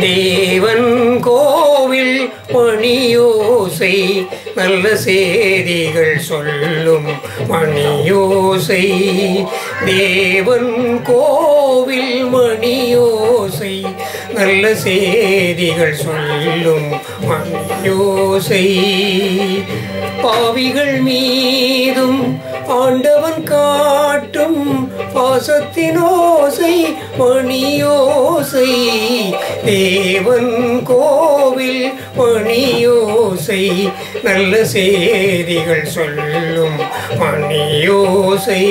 தேவன் கோவில் பணியோசை நல்ல செய்திகள் சொல்லும் மணியோசை. தேவன் கோவில் மணியோசை நல்ல செய்திகள் சொல்லும் மணியோசை பாவிகள் மீதும் ஆண்டவன் காட்டும் பாசத்தினோசை மணியோசை தேவன் கோவில் மணியோசை நல்ல செய்திகள் சொல்லும் மணியோசை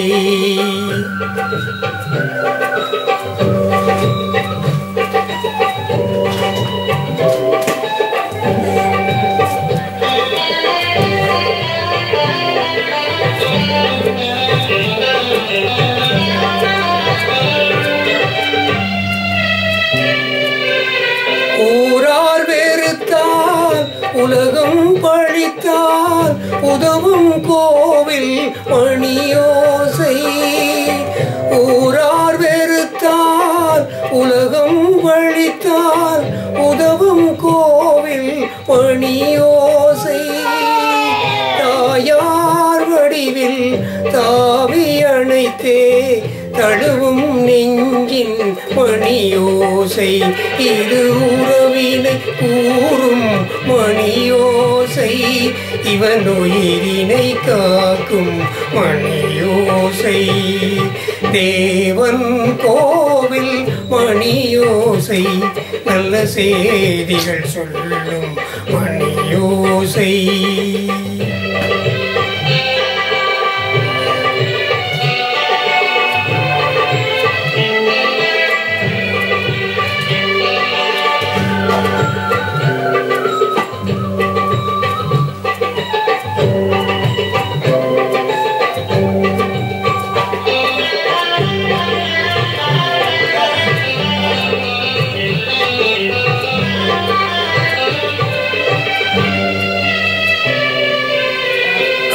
உலகம் பழித்தால் உதவும் கோவில் மணியோசை. ஊரார் வெறுத்தால் உலகம் பழித்தால் உதவும் கோவில் மணியோ வடிவில் தாவி அணைத்தே தழுவும் நெஞ்சின் மணியோசை. இது உறவினை கூறும் மணியோசை. இவன் உயிரினை காக்கும் மணியோசை. தேவன் கோவில் மணியோசை. நல்ல செய்திகள் சொல்லும் மணியோசை.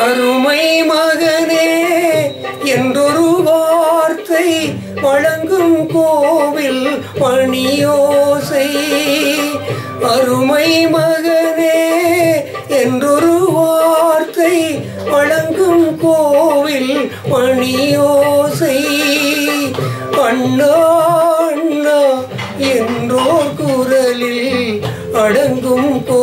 அருமை மகனே என்றொரு வார்த்தை வழங்கும் கோவில் பணியோசை. அருமை மகனே என்றொரு வார்த்தை வழங்கும் கோவில் பணியோசை. அண்ணா அண்ணா என்றோர் குரலில் அடங்கும் கோ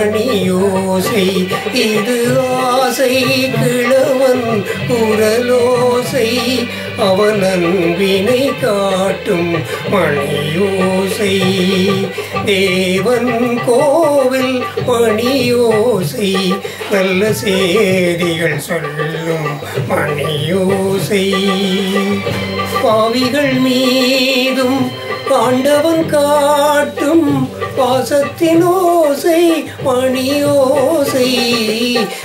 மணியோசை இது ஆசை கிழவன் குரலோசை அவன் அன்பினை காட்டும் மணியோசை. தேவன் கோவில் மணியோசை நல்ல செய்திகள் சொல்லும் மணியோசை. பாவிகள் மீதும் ஆண்டவன் காட்டும் பாசத்தினோசை மணியோசை.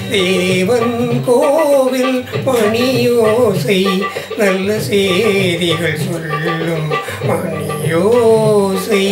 தேவன் கோவில் மணியோசை. நல்ல செய்திகள் சொல்லும் மணியோசை.